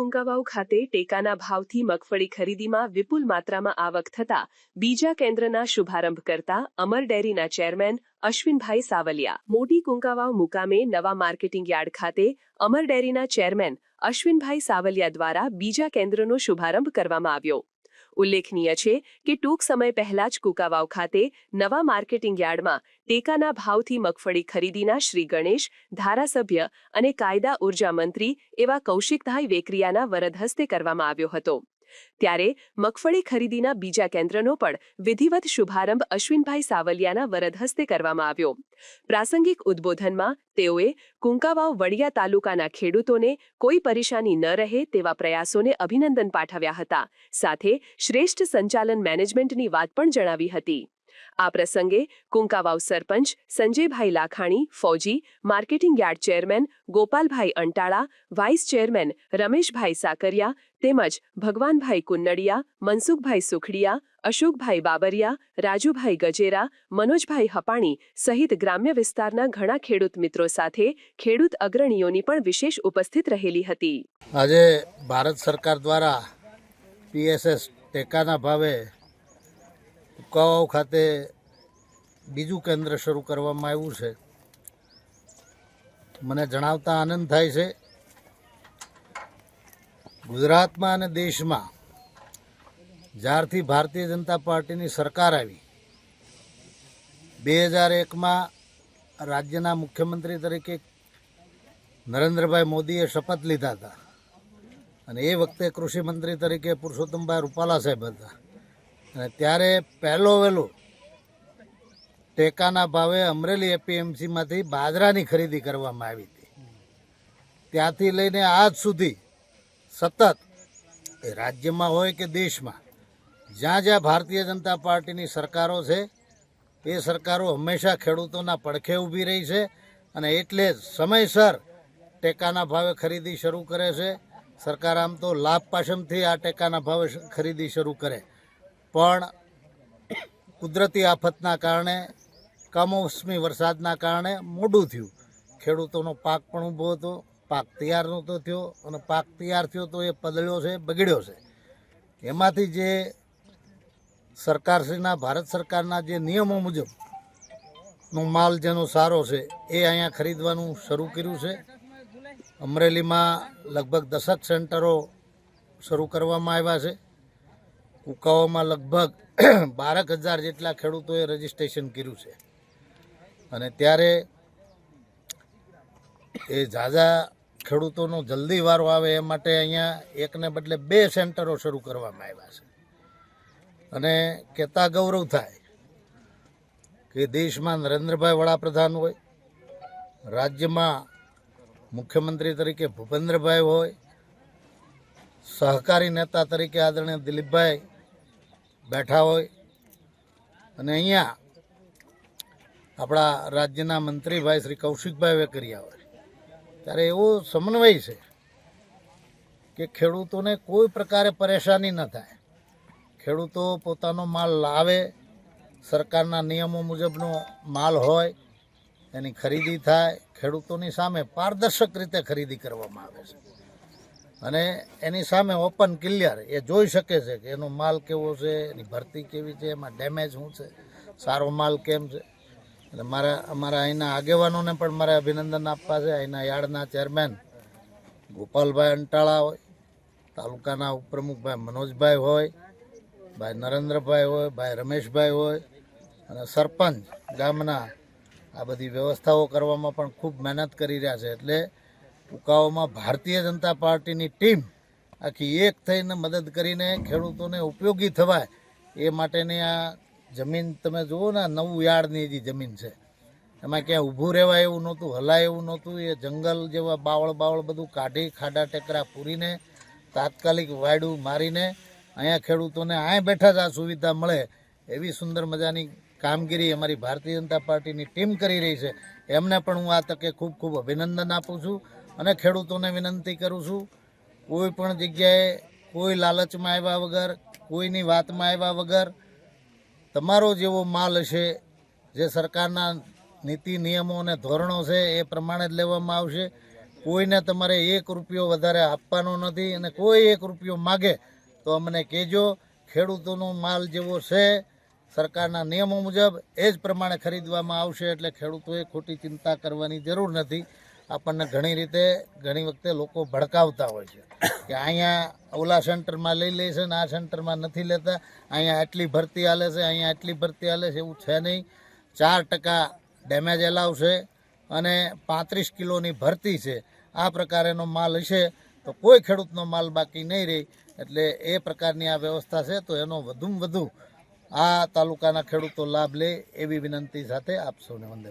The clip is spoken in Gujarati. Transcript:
કુંકાવાવ ખાતે ટેકાના ભાવથી મગફળી ખરીદીમાં વિપુલ માત્રામાં આવક થતા બીજા કેન્દ્રના શુભારંભ કરતા અમર ડેરીના ચેરમેન અશ્વિનભાઈ સાવલિયા. મોટી કુંકાવાવ મુકામે નવા માર્કેટિંગ યાર્ડ ખાતે અમર ડેરીના ચેરમેન અશ્વિનભાઈ સાવલિયા દ્વારા બીજા કેન્દ્રનો શુભારંભ કરવામાં આવ્યો. ઉલ્લેખનીય છે કે ટૂંક સમય પહેલા જ કુકાવાવ ખાતે નવા માર્કેટિંગ યાર્ડમાં ટેકાના ભાવથી મગફળી ખરીદીના શ્રી ગણેશ, ધારાસભ્ય અને કાયદા ઊર્જા મંત્રી એવા કૌશિકભાઈ વેકરિયાના વરદ હસ્તે કરવામાં આવ્યો હતો. ત્યારે મગફળી ખરીદીના બીજા કેન્દ્રનો પણ વિધિવત શુભારંભ અશ્વિનભાઈ સાવલિયાના વરદ હસ્તે કરવામાં આવ્યો. પ્રાસંગિક ઉદ્બોધનમાં તેઓએ કુંકાવાવ વડિયા તાલુકાના ખેડૂતોને કોઈ પરેશાની ન રહે તેવા પ્રયાસોને અભિનંદન પાઠવ્યા હતા. સાથે શ્રેષ્ઠ સંચાલન મેનેજમેન્ટની વાત પણ જણાવી હતી. આ પ્રસંગે કુંકાવાવ સરપંચ સંજયભાઈ લાખાણી, ફૌજી, marketing yard chairman Gopalbhai Antala, vice chairman Rameshbhai Sakariya તેમજ ભગવાનભાઈ કુન્નડિયા, મનસુખભાઈ સુખડિયા, અશોકભાઈ બાબરિયા, રાજુભાઈ ગજેરા, મનોજભાઈ હપાણી સહિત ગ્રામ્ય વિસ્તારના ઘણા ખેડૂત મિત્રો સાથે ખેડૂત અગ્રણીઓની પણ વિશેષ ઉપસ્થિત રહેલી હતી. આજે ભારત સરકાર દ્વારા પીએસએસ ટેકાના ભાવે કુકાવાવ ખાતે બીજું કેન્દ્ર શરૂ કરવામાં આવ્યું છે. મને જણાવતા આનંદ થાય છે. ગુજરાતમાં અને દેશમાં જ્યારથી ભારતીય જનતા પાર્ટીની સરકાર આવી, બે હજાર એકમાં રાજ્યના મુખ્યમંત્રી તરીકે નરેન્દ્રભાઈ મોદીએ શપથ લીધા હતા અને એ વખતે કૃષિ મંત્રી તરીકે પુરુષોત્તમભાઈ રૂપાલા સાહેબ હતા. અને ત્યારે પહેલો વહેલો ટેકાના ભાવે અમરેલી એપીએમસીમાંથી બાજરાની ખરીદી કરવામાં આવી હતી. ત્યાંથી લઈને આજ સુધી સતત રાજ્યમાં હોય કે દેશમાં જ્યાં જ્યાં ભારતીય જનતા પાર્ટીની સરકારો છે, એ સરકારો હંમેશા ખેડૂતોના પડખે ઊભી રહી છે અને એટલે સમયસર ટેકાના ભાવે ખરીદી શરૂ કરે છે. સરકાર આમ તો લાભ પાશમથી આ ટેકાના ભાવે ખરીદી શરૂ કરે. પણ કુદરતી આફતના કારણે, કમોસમી વરસાદના કારણે મોડું થયું. ખેડૂતોનો પાક પણ ઊભો હતો, પાક તૈયાર નહોતો થયો અને પાક તૈયાર થયો તો એ પદળ્યો છે, બગડ્યો છે. એમાંથી જે સરકારશ્રીના, ભારત સરકારના જે નિયમો મુજબ નો માલ જેનો સારો છે, એ અહીંયા ખરીદવાનું શરૂ કર્યું છે. અમરેલીમાં લગભગ દસક સેન્ટરો શરૂ કરવામાં આવ્યા છે. કુકાઓમાં લગભગ બારક હજાર જેટલા ખેડૂતોએ રજીસ્ટ્રેશન કર્યું છે. અને ત્યારે એ ઝાઝા ખેડૂતોનો જલ્દી વારો આવે એ માટે અહીંયા એકને બદલે બે સેન્ટરો શરૂ કરવામાં આવ્યા છે. અને કહેતા ગૌરવ થાય કે દેશમાં નરેન્દ્રભાઈ વડાપ્રધાન હોય, રાજ્યમાં મુખ્યમંત્રી તરીકે ભૂપેન્દ્રભાઈ હોય, સહકારી નેતા તરીકે આદરણીય દિલીપભાઈ બેઠા હોય. અને અહીંયા આપણા રાજ્યના મંત્રીભાઈ શ્રી કૌશિકભાઈ વેકરિયા હોય. ત્યારે એવો સમન્વય છે કે ખેડૂતોને કોઈ પ્રકારે પરેશાની ન થાય. ખેડૂતો પોતાનો માલ લાવે, સરકારના નિયમો મુજબનો માલ હોય, એની ખરીદી થાય, ખેડૂતોની સામે પારદર્શક રીતે ખરીદી કરવામાં આવે છે. અને એની સામે ઓપન ક્લિયર, એ જોઈ શકે છે કે એનો માલ કેવો છે, એની ભરતી કેવી છે, એમાં ડેમેજ શું છે, સારો માલ કેમ છે. એટલે મારા, અમારા અહીંના આગેવાનોને પણ મારે અભિનંદન આપવા છે. અહીંના યાર્ડના ચેરમેન ગોપાલભાઈ અંટાળા હોય, તાલુકાના ઉપપ્રમુખભાઈ મનોજભાઈ હોય, ભાઈ નરેન્દ્રભાઈ હોય, ભાઈ રમેશભાઈ હોય, અને સરપંચ ગામના આ બધી વ્યવસ્થાઓ કરવામાં પણ ખૂબ મહેનત કરી રહ્યા છે. એટલે ઉકાઓમાં ભારતીય જનતા પાર્ટીની ટીમ આખી એક થઈને મદદ કરીને ખેડૂતોને ઉપયોગી થવાય એ માટેની આ જમીન તમે જુઓ ને નવું યાર્ડની જે જમીન છે. એમાં ક્યાંય ઊભું રહેવાય એવું નહોતું, હલાય એવું નહોતું. એ જંગલ જેવા બાવળ બાવળ બધું કાઢી, ખાડા ટેકરા પૂરીને, તાત્કાલિક વાયડું મારીને અહીંયા ખેડૂતોને અહીંયા બેઠા જ આ સુવિધા મળે એવી સુંદર મજાની કામગીરી અમારી ભારતીય જનતા પાર્ટીની ટીમ કરી રહી છે. એમને પણ હું આ તકે ખૂબ ખૂબ અભિનંદન આપું છું. અને ખેડૂતોને વિનંતી કરું છું, કોઈ પણ જગ્યાએ કોઈ લાલચમાં આવ્યા વગર, કોઈની વાતમાં આવ્યા વગર, તમારો જેવો માલ હશે જે સરકારના નીતિ, નિયમો અને ધોરણો છે, એ પ્રમાણે જ લેવામાં આવશે. કોઈને તમારે એક રૂપિયો વધારે આપવાનો નથી અને કોઈ એક રૂપિયો માગે, તો અમને કહેજો, ખેડૂતોનો માલ જેવો છે, સરકારના નિયમો મુજબ, એ જ પ્રમાણે ખરીદવામાં આવશે, એટલે ખેડૂતોએ ખોટી ચિંતા કરવાની જરૂર નથી. આપણને ઘણી રીતે, ઘણી વખતે લોકો ભડકાવતા હોય છે કે અહીંયા ઓલા સેન્ટરમાં લઈ લે છે ને આ સેન્ટરમાં નથી લેતા, અહીંયા આટલી ભરતી હાલે છે, અહીંયા આટલી ભરતી હાલે છે, એવું છે નહીં ચાર ટકા ડેમેજ એલાવ અને પાંત્રીસ કિલોની ભરતી છે આ પ્રકારેનો માલ હશે તો કોઈ ખેડૂતનો માલ બાકી નહીં રહે એટલે એ પ્રકારની આ વ્યવસ્થા છે તો એનો વધુમાં વધુ આ તાલુકાના ખેડૂતો લાભ લે એવી વિનંતી સાથે આપ સૌને વંદે.